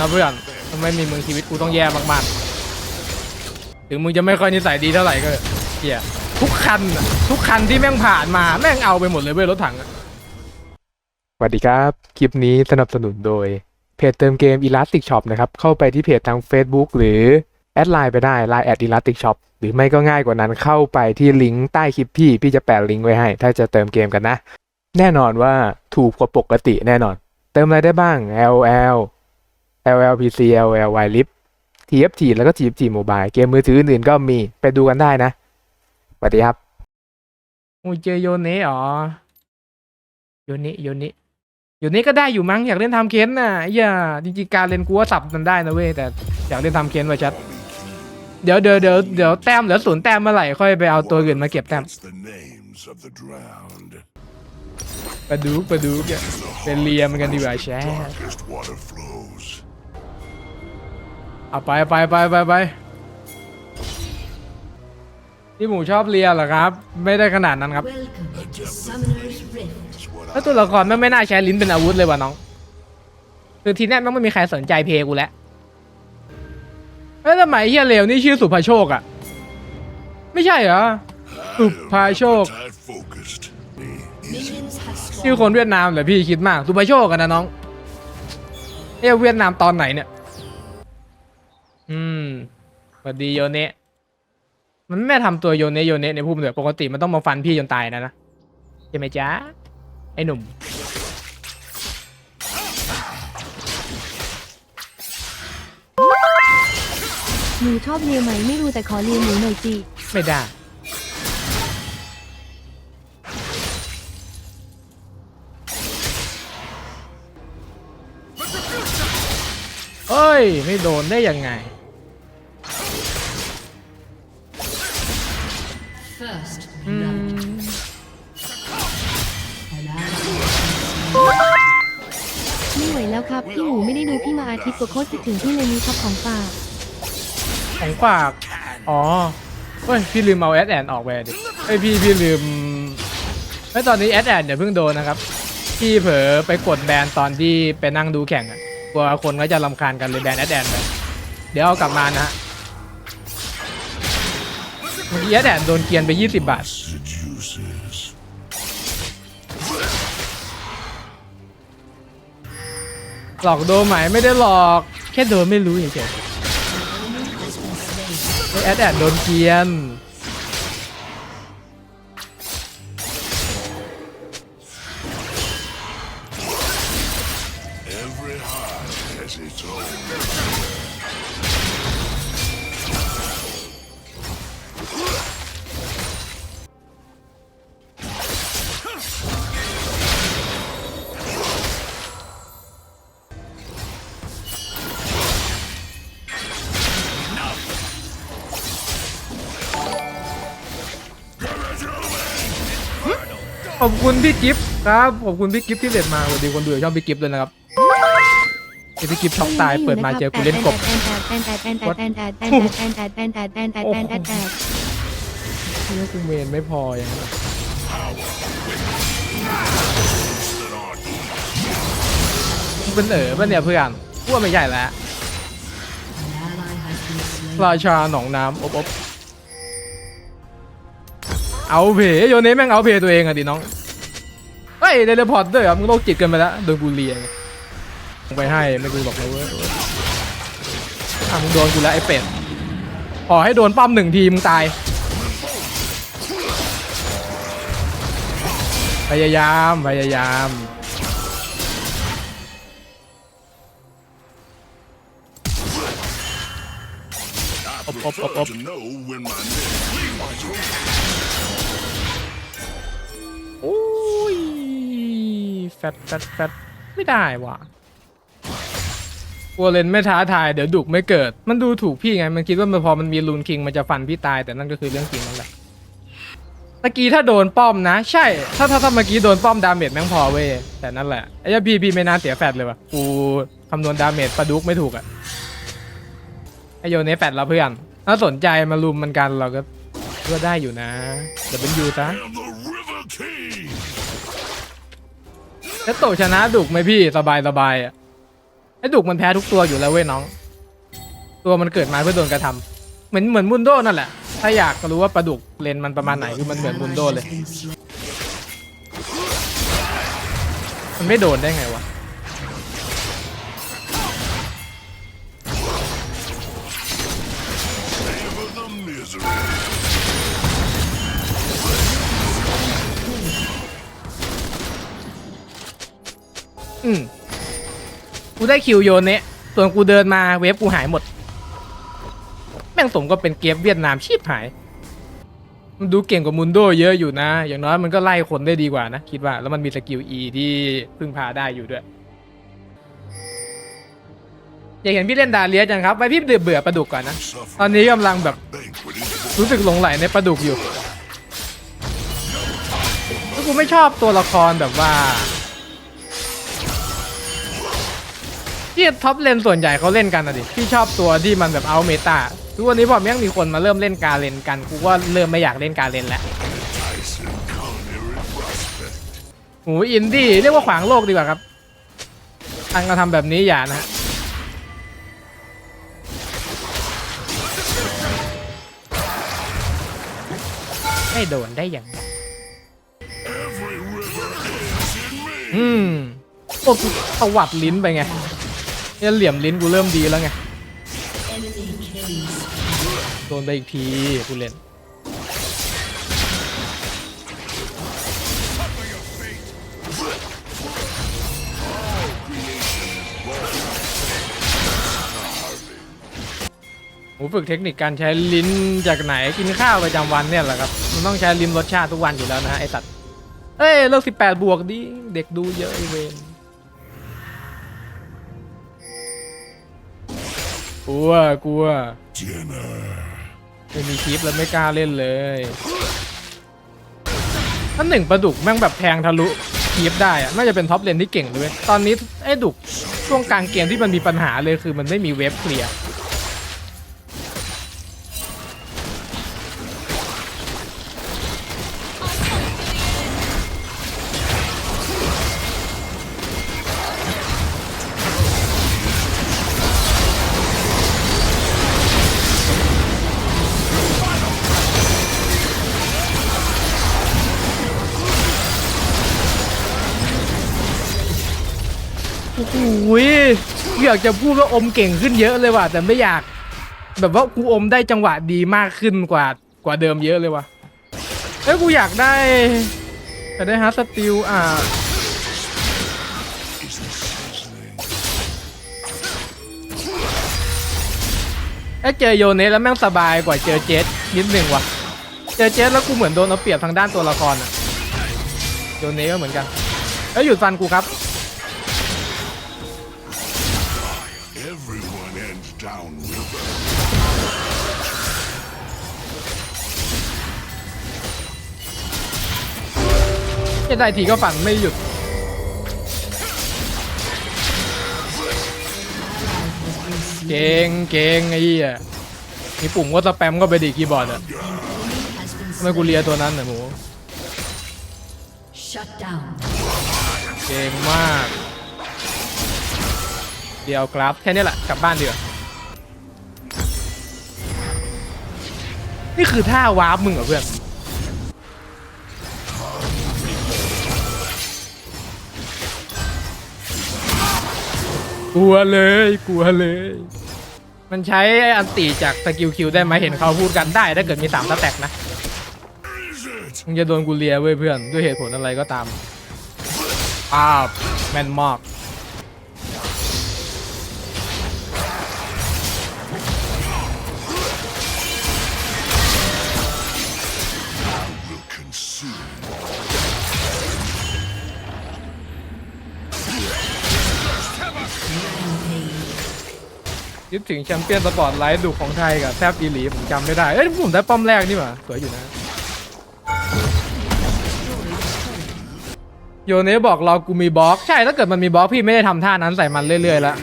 นะเพื่อนถ้าไม่มีมึงชีวิตกูต้องแย่มากๆ ถึงมึงจะไม่ค่อยนิสัยดีเท่าไหร่ก็เหี้ยทุกคันอะทุกคันที่แม่งผ่านมาแม่งเอาไปหมดเลยเว้ยรถถังอะสวัสดีครับ คลิปนี้สนับสนุนโดย เพจเติมเกม Elastic Shop นะครับ เข้าไปที่เพจทาง Facebook หรือ แอดไลน์ไปได้ Line แอด Elastic Shop หรือไม่ก็ง่ายกว่านั้นเข้าไปที่ลิงก์ใต้คลิปพี่ พี่จะแปะลิงก์ไว้ให้ ถ้าจะเติมเกมกันนะ แน่นอนว่าถูกกว่าปกติแน่นอน เติมอะไรได้บ้าง LL LL PC LL Y Lip TFT แล้วก็ TFT Mobile เกมมือถืออื่นก็มีไปดูกันได้นะสวัสดีครับโอ้ยเจอโยเนะอ๋อโยเนะโยเนะโยเนะก็ได้อยู่มั้งอยากเล่นทำเค้นน่ะอย่าจริงๆการเล่นกูว่าสับมันได้นะเว้ยแต่อยากเล่นทำเค้นไว้ชัดเดี๋ยวเดี๋ยวเดี๋ยวเดี๋ยวแต้มเหลือศูนย์แต้มเมื่อไหร่ค่อยไปเอาตัวอื่นมาเก็บแต้ม It's the names of the drowned. ไปดูไปดูเนี่ยเป็นเรียมกันดีกว่าแช่ เอาไปไปไปไปไปพี่หมูชอบเรียเหรอครับ ไม่ได้ขนาดนั้นครับ Welcome to Summoner's Rift. It's what แล้วตัวละครแม่งไม่น่าใช้ลิ้นเป็นอาวุธเลยว่ะน้อง คือทีแรกแม่งไม่มีใครสนใจเพลงกูแล้วเอ้ยทำไมเฮียเลวนี่ชื่อสุภาโชคอะไม่ใช่เหรอสุภาโชค Tight focused. Minions have ชื่อ spawned. คนเวียดนามเหรอพี่คิดมากสุภาโชคกันนะน้องเอ้ยเวียดนามตอนไหนเนี่ย อืมสวัสดีโยเนะ มันไม่ทำตัวโยเนะโยเนะในภูมิเหนือปกติมันต้องมาฟันพี่จนตายนะนะใช่ไหมจ๊ะ ไอ้หนุ่ม หนูชอบเลียไหมไม่รู้แต่ขอเลียหนูหน่อยสิไม่ได้ เอ้ย ไม่โดนได้ยังไง First อืม an ally ไม่ไหวแล้วครับ พี่หมูไม่ได้ดูพี่มาอาทิตย์กว่าโคตรคิดถึงพี่เลยมีครับของฝากของฝาก อ๋อเฮ้ย พี่ลืมเอาแอดแอนออกไปดิเฮ้ยพี่พี่ลืมเฮ้ยตอนนี้แอดแอนอย่าเพิ่งโดนนะครับ พี่เผลอไปกดแบนตอนที่ไปนั่งดูแข่งอะกลัวคนก็จะรำคาญกันเลยแบนแอดแอนไปเดี๋ยวเอากลับมานะฮะ เมื่อกี้แอดแอนโดนเกรียนไป 20 บาท Seduces. หลอกโดนไหมไม่ได้หลอก แค่โดนไม่รู้เฉยๆเฮ้ยแอดแอนโดนเกรียน ขอบคุณพี่กิฟต์ครับ ขอบคุณพี่กิฟต์ที่เด็ดมาสวัสดีคนดูช่องพี่กิฟต์ด้วยนะครับไอพี่กิฟต์ช็อกตายเปิดมาเจอกูเล่นกบเนี่อกูเมนไม่พอยังเป็นเอ๋อป่ะเนี่ยเพื่อนกูว่ไม่ใหญ่แล้วราชาหนองน้ำอบอบ เอาเพโยเนสแม่งเอาเพตัวเองอะดิน้องเฮ้ยเดลพอร์ตด้วยเหรอมึงโรคจิตเกันไปแล้วโดนกูเลียไงลงไปให้ไม่กูหรอกนะเว้ยอะมึงโดนกูแล้วไอ้เป็ดขอให้โดนป้อมหนึ่งทีมึงตายพยายามพยายามอบอบอบอบ โอ้ยแฟตแฟตแฟตไม่ได้ว่ะกลัวเลนไม่ท้าทายเดี๋ยวดุกไม่เกิด มันดูถูกพี่ไง มันคิดว่ามันพอมันมีลูนคิงมันจะฟันพี่ตายแต่นั่นก็คือเรื่องจริงนั่นแหละตะกี้ถ้าโดนป้อมนะ ใช่ ถ้าถ้าถ้าเมื่อกี้โดนป้อมดาเมจแม่งพอเว้ยแต่นั่นแหละไอ้ยพี่พี่ไม่น่าเสียแฟดเลยว่ะกูคำนวณดาเมจประดุกไม่ถูกอะไอโยนเนแฟดแล้วเพื่อน ถ้าสนใจมาลุมมันกันเราก็ก็ได้อยู่นะเดี๋ยวเป็นยูซะ แล้วโตชนะดุกไหมพี่สบายสบายอะไอ้ดุกมันแพ้ทุกตัวอยู่แล้วเว้ยน้อง ตัวมันเกิดมาเพื่อโดนกระทำเหมือนเหมือนมุนโดนั่นแหละ ถ้าอยากรู้ว่าปลาดุกเลนมันประมาณไหนคือมันเหมือนมุนโดเลย มันไม่โดนได้ไงวะ กูได้คิวโยนเนี้ยส่วนกูเดินมาเวฟกูหายหมด แม่งสมก็เป็นเกมเวียดนามชีพหาย มันดูเก่งกว่ามุนโดเยอะอยู่นะ อย่างน้อยมันก็ไล่คนได้ดีกว่านะ คิดว่าแล้วมันมีสกิล E ที่พึ่งพาได้อยู่ด้วย อยากเห็นพี่เล่นดาเลียจังครับไปพี่เบื่อเบื่อปลาดุกก่อนนะ ตอนนี้กำลังแบบรู้สึกหลงไหลในปลาดุกอยู่แล้วกูไม่ชอบตัวละครแบบว่า ที่ท็อปเลนส่วนใหญ่เขาเล่นกันนะดิพี่ชอบตัวที่มันแบบเอาเมตาทุกวันนี้พอยังมีคนมาเริ่มเล่นการเลนกันกูก็เริ่มไม่อยากเล่นการเลนแล้วโอ้อินดี้เรียกว่าขวางโลกดีกว่าครับทางกระทำแบบนี้อย่านะฮะไม่โดนได้อย่างอืมโอ้ตวัดลิ้นไปไง เนี่ยเหลี่ยมลิ้นกูเริ่มดีแล้วไง โดนไปอีกทีกูเล่นผมฝึกเทคนิคการใช้ลิ้นจากไหนกินข้าวประจำวันเนี่ยแหละครับมันต้องใช้ลิ้มรสชาติทุกวันอยู่แล้วนะฮะไอสัตว์เอ้ยเลิกสิบแปดบวกดิเด็กดูเยอะไอเวน กลัวกลัว Dinner. ไม่มีคลิปแล้วไม่กล้าเล่นเลยถ้าหนึ่งปลาดุกแม่งแบบแทงทะลุคลิปได้อะน่าจะเป็นท็อปเลนที่เก่งด้วยตอนนี้ไอ้ดุกช่วงกลางเกมที่มันมีปัญหาเลยคือมันไม่มีเว็บเคลียร์ อยากจะพูดว่าอมเก่งขึ้นเยอะเลยว่ะแต่ไม่อยาก แบบว่ากูอมได้จังหวะดีมากขึ้นกว่ากว่าเดิมเยอะเลยว่ะเอ้ยกูอยากได้แต่ได้ฮาร์ดสติลอ่า Is this sizzling? ถ้เจอโยเนสแล้วแม่งสบายกว่าเจอเจสนิดหนึ่งว่ะ เจอเจสแล้วกูเหมือนโดนเอาเปรียบทางด้านตัวละครอะโยเนสก็เหมือนกัน เอ้ยหยุดฟันกูครับ จะได้ทีก็ฝันไม่หยุด เก่งเก่งไอ้เหี้ยมีปุ่มก็สแปมก็ไปดีคีย์บอร์ดอะ Has been ทำไมกูเลียตัวนั้นน่ะหมู shut down. เก่งมาก เดียวครับแค่นี้แหละกลับบ้านเดียวานี่คือท่าวาร์ปมึงเหรอเพื่อน กลัวเลยกลัวเลย มันใช้อันตีจากสกิลคิวได้ไหมเห็นเขาพูดกันได้ถ้าเกิดมีสามสแต็กนะมึงจะโดนกูเลียเว้ยเพื่อนด้วยเหตุผลอะไรก็ตามอ้าวแมนมาก คิดถึงแชมเปี้ยนสปอร์ตไลท์ดุของไทยกับแทบอีหลีผมจำไม่ได้ เอ้ยผมได้ป้อมแรกนี่หว่าสวยอยู่นะ โยเนะบอกเรากูมีบล็อก ใช่ถ้าเกิดมันมีบล็อกพี่ไม่ได้ทำท่านั้นใส่มันเรื่อยๆแล้ว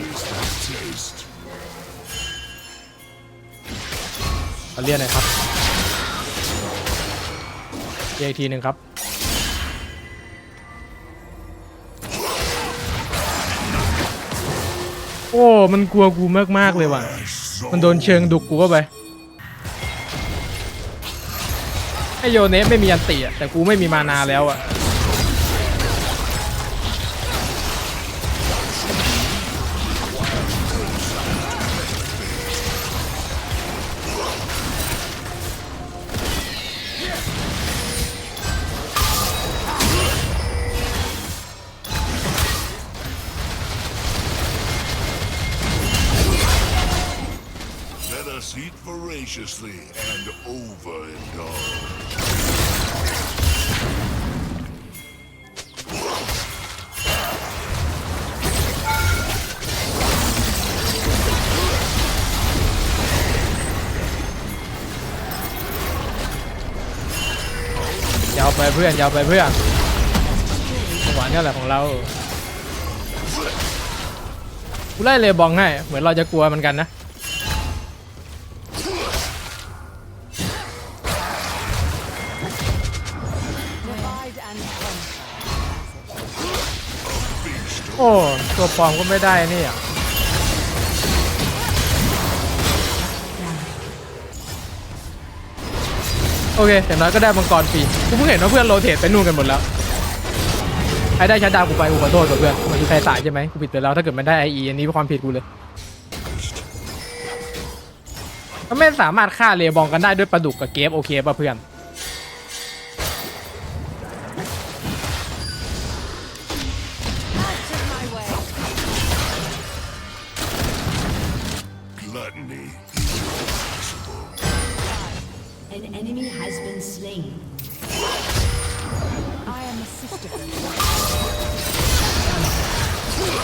เรียกหน่อยครับเรียอีกทีหนึ่งครับ โอ้ มันกลัวกูมากมากเลยว่ะ มันโดนเชิงดุกกูเข้าไป ไอโยเนสไม่มีอันติอะแต่กูไม่มีมานาแล้วอะ พื่อนยาวไปเพื่อนจังหวะเนี้แหละของเรากูไล่เลยบองให้ เหมือนเราจะกลัวมันกันนะโอ้ ตัวปลอมก็ไม่ได้นี่อะ โอเคอย่างน้อยก็ได้มังกรฟรีกูเพิ่งเห็นว่าเพื่อนโรเทตไปนู่นกันหมดแล้วไอ้ได้ชัดดาวกูไปกูขอโทษกับเพื่อนมันคือใครสายใช่ไหมกูผิดไปแล้วถ้าเกิดมันได้ไอเออันนี้เป็นความผิดกูเลยก็ไม่สามารถฆ่าเลบองกันได้ด้วยปลาดุกกับเกฟโอเคป่ะเพื่อน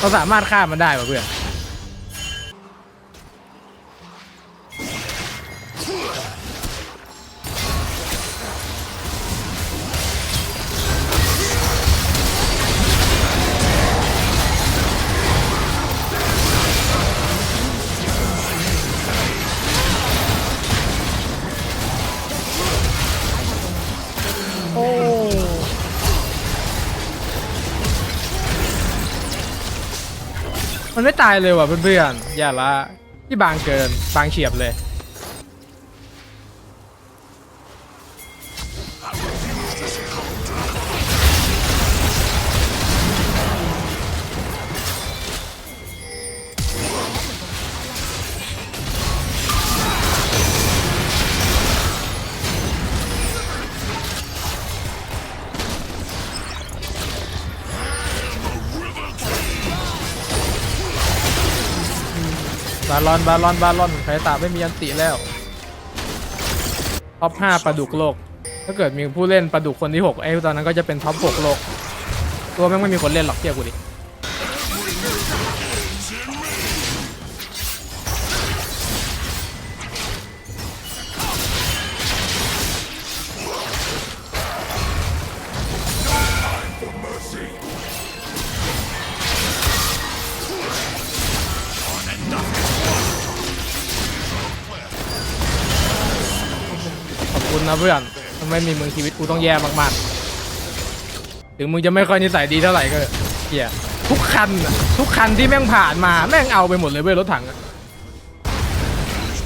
เราสามารถฆ่ามันได้ป่ะเพื่อน มันไม่ตายเลยว่ะเพื่อนๆอย่าละที่บางเกินบางเฉียบเลยาลอนบาลอนบาลอนไคตาไม่มีอันติแล้วท็อป5ปลาดุกโลก ถ้าเกิดมีผู้เล่นปลาดุกคนที่6ไอ้ตอนนั้นก็จะเป็นท็อป6โลก ตัวแม่งไม่มีคนเล่นหรอกเทียบกูดิ นะเพื่อนถ้าไม่มีมึงชีวิตกูต้องแย่มากๆ ถึงมึงจะไม่ค่อยนิสัยดีเท่าไหร่ก็เฮียทุกคันอะทุกคันที่แม่งผ่านมาแม่งเอาไปหมดเลยเว้ยรถถังอะ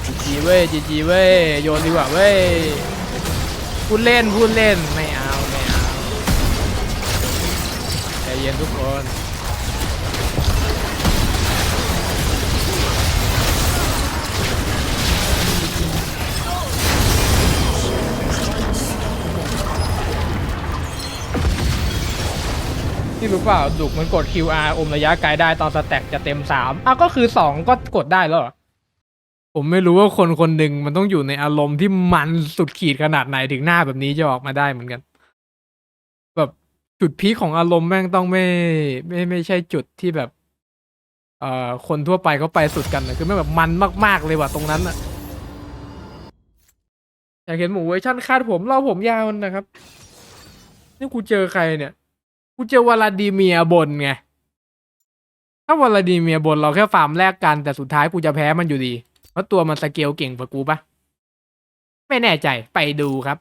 จีจีเว้ยจีจีเว้ยโยนดีกว่าเว้ยพูดเล่นพูดเล่นไม่เอาไม่เอาใจเย็นทุกคน ที่รู้เปล่าดุกมันกด QR อมระยะไกลได้ตอนสแต็กจะเต็มสามอะก็คือสองก็กดได้แล้วเหรอผมไม่รู้ว่าคนคนหนึ่งมันต้องอยู่ในอารมณ์ที่มันสุดขีดขนาดไหนถึงหน้าแบบนี้จะออกมาได้เหมือนกัน แบบจุดพีคของอารมณ์แม่งต้องไม่ ไม่ไม่ใช่จุดที่แบบ เอ่อคนทั่วไปเขาไปสุดกันนะคือไม่แบบมันมาก ๆ เลยว่ะตรงนั้นอะอยากเห็นหมูเวอร์ชั่นคาดผมเล่าผมยาวนะครับ นี่กูเจอใครเนี่ย กูเจอวลาดิเมียบนไง ถ้าวลาดิเมียบนเราแค่ฟาร์มแลกกันแต่สุดท้ายกูจะแพ้มันอยู่ดี เพราะตัวมันสเกลเก่งกว่ากูปะไม่แน่ใจไปดูครับ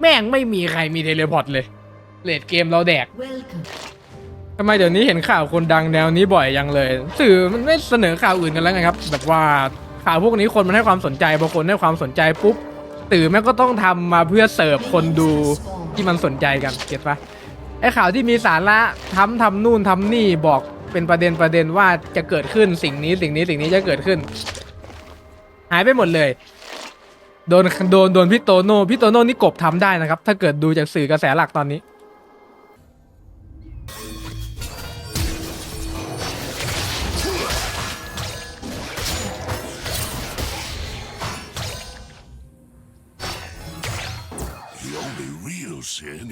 แม่งไม่มีใครมีเทเลพอร์ตเลยเลดเกมเราแดก Welcome. ทำไมเดี๋ยวนี้เห็นข่าวคนดังแนวนี้บ่อยยังเลย สื่อมันไม่เสนอข่าวอื่นกันแล้วไงครับ แบบว่าข่าวพวกนี้คนมันให้ความสนใจบางคนให้ความสนใจปุ๊บสื่อแม่ก็ต้องทำมาเพื่อเสิร์ฟคนดูที่มันสนใจกันเก็ตปะ ไอ้ข่าวที่มีสาระทำทำนู่นทำนี่บอกเป็นประเด็นประเด็นว่าจะเกิดขึ้นสิ่งนี้สิ่งนี้สิ่งนี้จะเกิดขึ้น หายไปหมดเลยโดนโดนโดนพี่โตโน่พี่โตโน่นี่กบทำได้นะครับ ถ้าเกิดดูจากสื่อกระแสหลักตอนนี้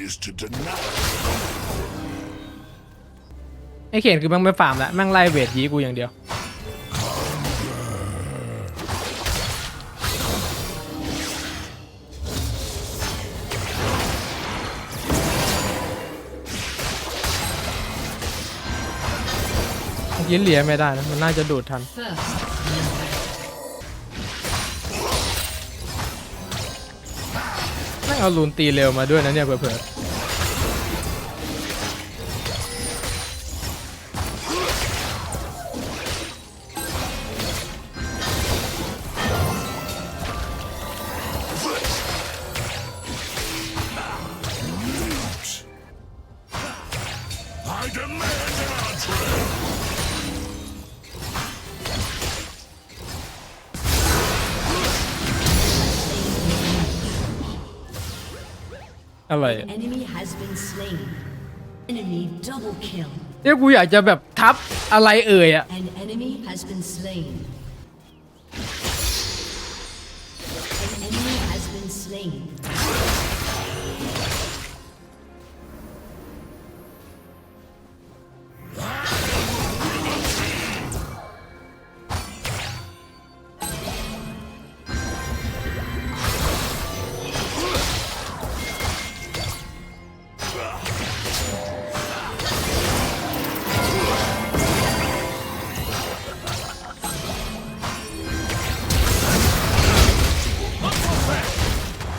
is to deny. ไอ้เขียนคือแม่งไม่ฟาร์มแล้วแม่งไล่เวทยีกูอย่างเดียวเมื่อกี้เหลียไม่ได้นะ มันน่าจะดูดทันไเอาลูนตีเร็วมาด้วยนะเนี่ยเผื่อ อะไรอะ Enemy has been slain. Enemy double kill. เนี่ยกูอยากจะแบบทับอะไรเอ่ยอะ An enemy has been slain. An enemy has been slain.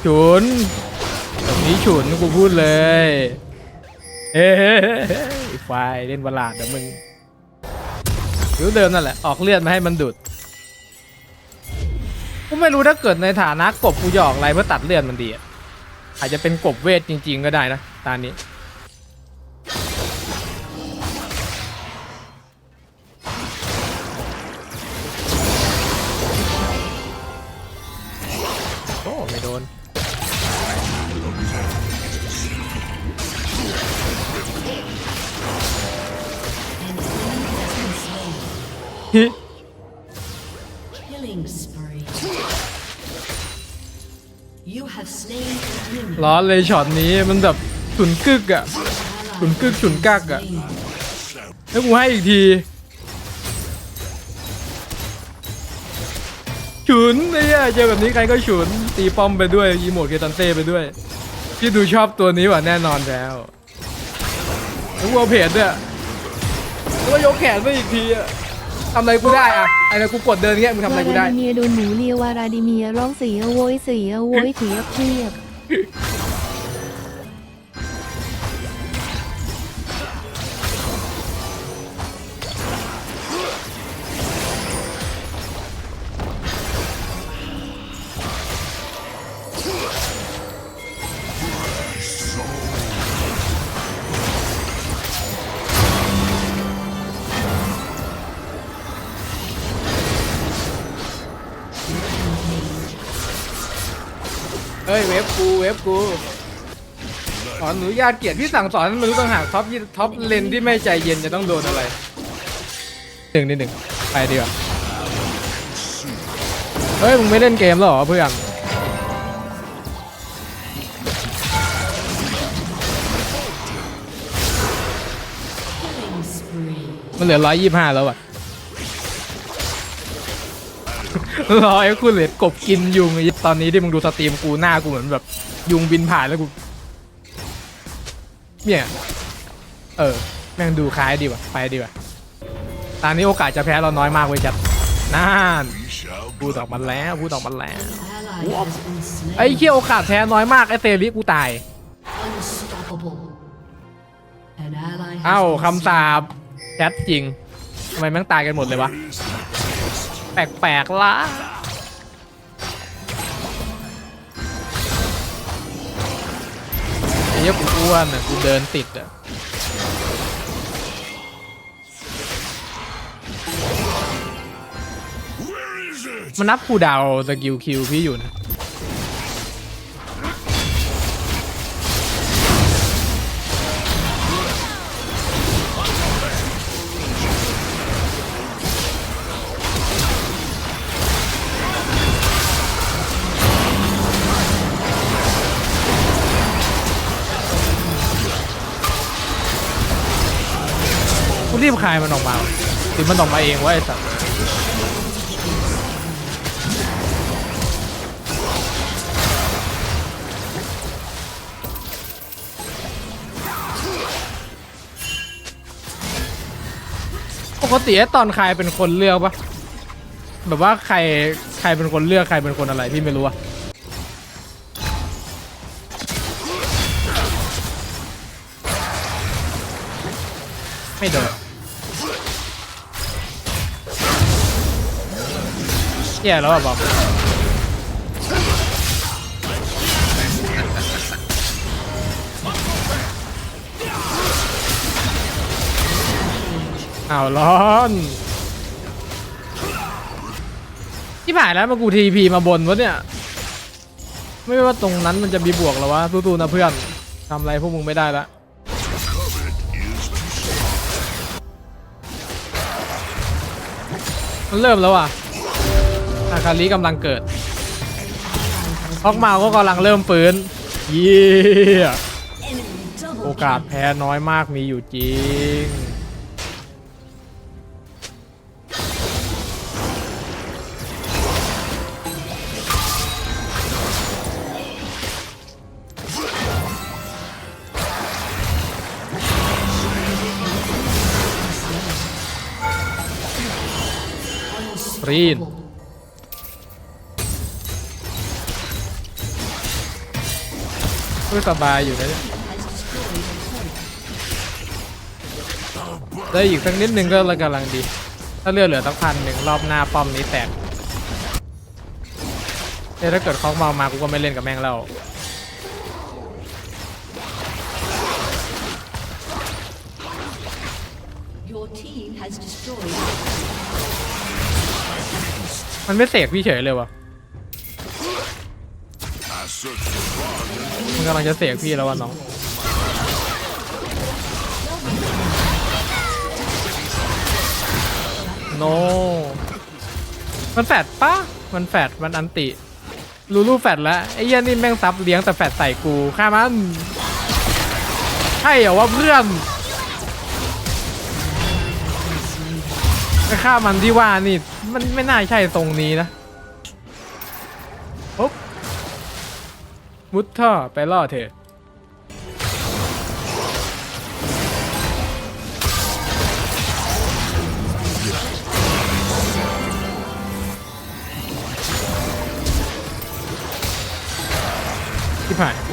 ฉุนแบบนี้ฉุนกูพูดเลยเฮ้ยไฟเล่นบลาดเด่ะมึงผิวเดิมนั่นแหละ ออกเลือดมาให้มันดูดกูไม่รู้ถ้าเกิดในฐานะกบกูหยออกอะไรเพื่อตัดเลือดมันดีอะอาจจะเป็นกบเวทจริง ๆ ก็ได้นะตานี้ ร้อนเลยช็อตนี้มันแบบฉุนกึกอะ Ally Chun kức, has chun been cắc à. slain. แล้วกูให้อีกทีฉุนเนี่ยเจอแบบนี้ใครก็ฉุนตีป้อมไปด้วยยีโมดเกตันเต้ไปด้วยพี่ดูชอบตัวนี้ว่ะแน่นอนแล้วแล้วกูเอาเพจด้วยแล้วก็ยกแขนไปอีกทีอะ ทำอะไรกูได้อะไอ้นี่กูกดเดินเงี้ยมึงทำอะไรกูได้ดิเมียโดนหนูเลียวาราดิเมียร้องเสียโวยเสียโวยเสียเครียบ ฮ้ยเวฟกูเวฟกูขออนุญาตเกียรติพี่สั่งสอนมันรู้ต่างหากท็อปยี่ท็อปเลนที่ไม่ใจเย็นจะต้องโดนอะไรหนึ่งนิดหนึ่งไปดีกว่าเฮ้ยมึงไม่เล่นเกมแล้วเหรอเพื่อนมันเหลือร้อยยี่ห้าแล้วอะ รอไอ้คุณเหลือกบกินยุงไอ้ตอนนี้ที่มึงดูสตรีมกูหน้ากูเหมือนแบบ ยุงบินผ่านแล้วกู เนี่ย เออ แม่งดูคล้ายดีว่ะ ไปดีว่ะ ตอนนี้โอกาสจะแพ้เราน้อยมากเว้ยจัดน่านพูดออกมาแล้วพูดออกมาแล้ว ไอ้เคี้ยโอกาสแพ้น้อยมากไอ้เซริกูตาย เอ้าคำสาบแชทจริงทำไมแม่งตายกันหมดเลยวะ แปลกๆละไอ้เหี้ยกูอ้วนอะกูเดินติดอะมันนับคูดาวสกิลคิวพี่อยู่นะ บคายมันออกมาหรือมันออกมาเองวะไอ้สัสปกติไอ้ตอนใครเป็นคนเลือกปะแบบว่าใครใครเป็นคนเลือกใครเป็นคนอะไรพี่ไม่รู้อะไม่โดน แย่แล้วอะบอกอ้าวร้อนที่ผ่านแล้วมากูทีพีมาบนวะเนี่ย ไม่ว่าตรงนั้นมันจะมีบวกหรอวะตู้ๆนะเพื่อนทำอะไรพวกมึงไม่ได้ละมันเริ่มแล้วอะ อาคาริกำลังเกิดฮอกเมาก็กำลังเริ่มฟื้น เยี่ยโอกาสแพ้น้อยมากมีอยู่จริง รีน ก็สบายอยู่นะเนี่ยได้อีกสักนิดนึงก็กำลังดี ถ้าเลือดเหลือสักพันหนึ่งรอบหน้าป้อมนี้แตกเอ้ยถ้าเกิดเขาเมามากูก็ไม่เล่นกับแม่งแล้ว Your team has destroyed มันไม่เสกพี่เฉยเลยวะ มันกำลังจะเสกพี่แล้ววะน้องโน มันแฟดปะมันแฟดมันอันติลูลูแฟดแล้วไอ้เหี้ยนี่แม่งซับเลี้ยงแต่แฟดใส่กูฆ่ามันใช่เหรอว่าเพื่อนไอ้ฆ่ามันที่ว่านี่มันไม่น่าใช่ตรงนี้นะ มุดท่าไปล่าเถอที่ผ่าน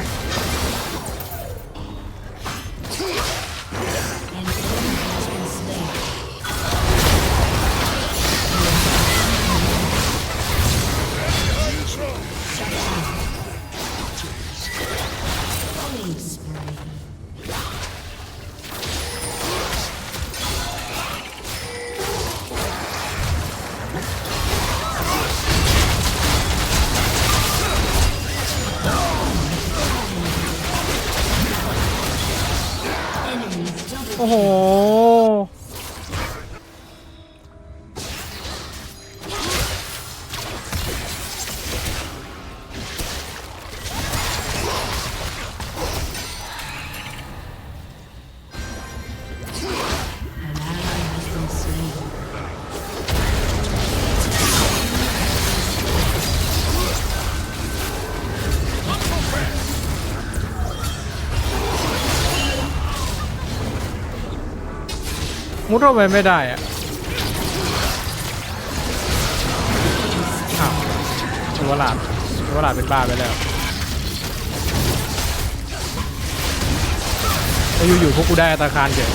มุดเข้าไปไม่ได้อะอ้าวชัวหลาดตัวหลาดเป็นบ้าไปแล้วแล้วอยู่ๆพวกกูได้อาตาคารเฉย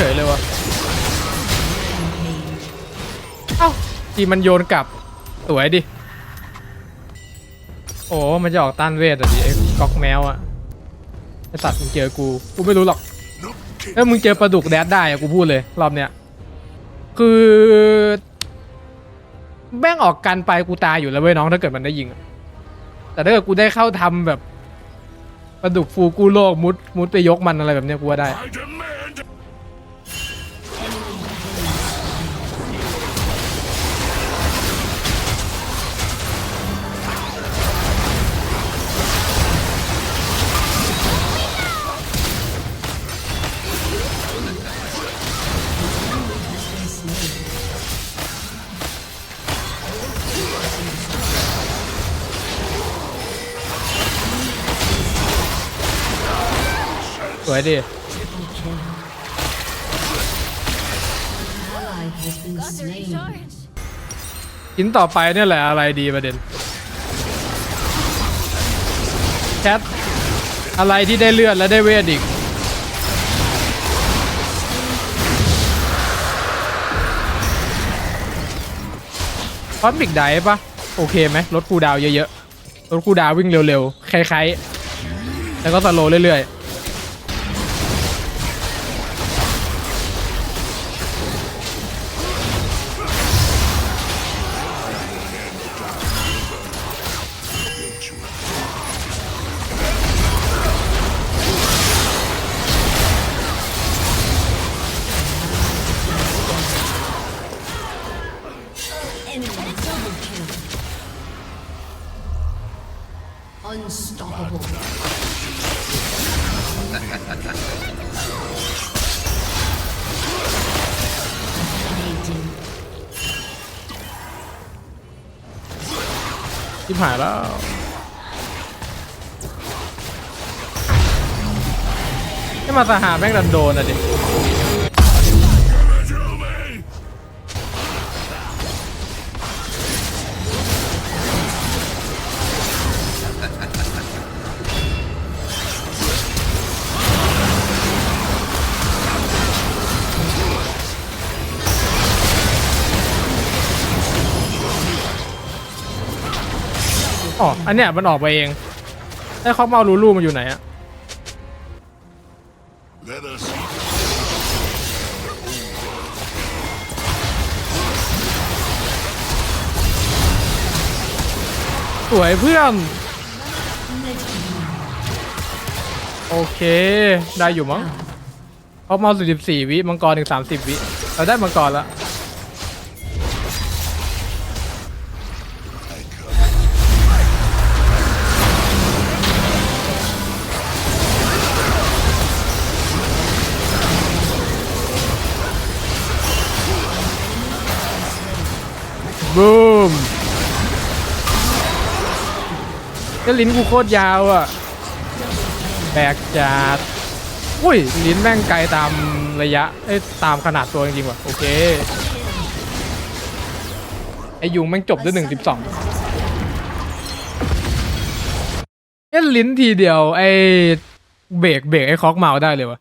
เฉยเลยวะเอ้าทีมันโยนกลับ สวยดิ โอ้มันจะออกต้านเวทอะดิไอ้ก๊อกแมวอะไอ้สัตว์มึงเจอกู กูไม่รู้หรอก No king ถ้ามึงเจอปลาดุกแดดได้อะกูพูดเลย รอบเนี้ย คือแม่งออกกันไปกูตายอยู่แล้วเว้ยน้องถ้าเกิดมันได้ยิงอะแต่ถ้าเกิดกูได้เข้าทำแบบปลาดุกฟูกูโลกมุดมุดไปยกมันอะไรแบบเนี้ยกูว่าได้ สวยดิ Ally has been slain. ชิ้นต่อไปเนี่ยแหละอะไรดีประเด็นแคทอะไรที่ได้เลือดและได้เวทอีกคอสมิกไดปะโอเคไหมลดคูดาวเยอะๆลดคูดาววิ่งเร็วๆคล้ายๆแล้วก็สโลเรื่อยๆ Unstoppable. Dominating. ชิบหายแล้วให้มาสหาแม่งดันโดนอะดิ อ๋ออันเนี้ยมันออกไปเองไอ้คอกเมาลูลูมันอยู่ไหนอะ Let us สวยเพื่อน โอเค ได้อยู่มั้งคอกเมาสิบสี่วิมังกรถึงสามสิบวิเราได้มังกรแล้ว บูมก็ลิ้นกูโคตรยาวอะแบกจัดอุ้ย ลิ้นแม่งไกลตามระยะ เอ้ย ตามขนาดตัวจริงๆว่ะ โอเค ไอยุงแม่งจบด้วยหนึ่งสิบสองเอ้ยลิ้นทีเดียว ไอเบรกเบรกไอคอกเมาส์ได้เลยวะ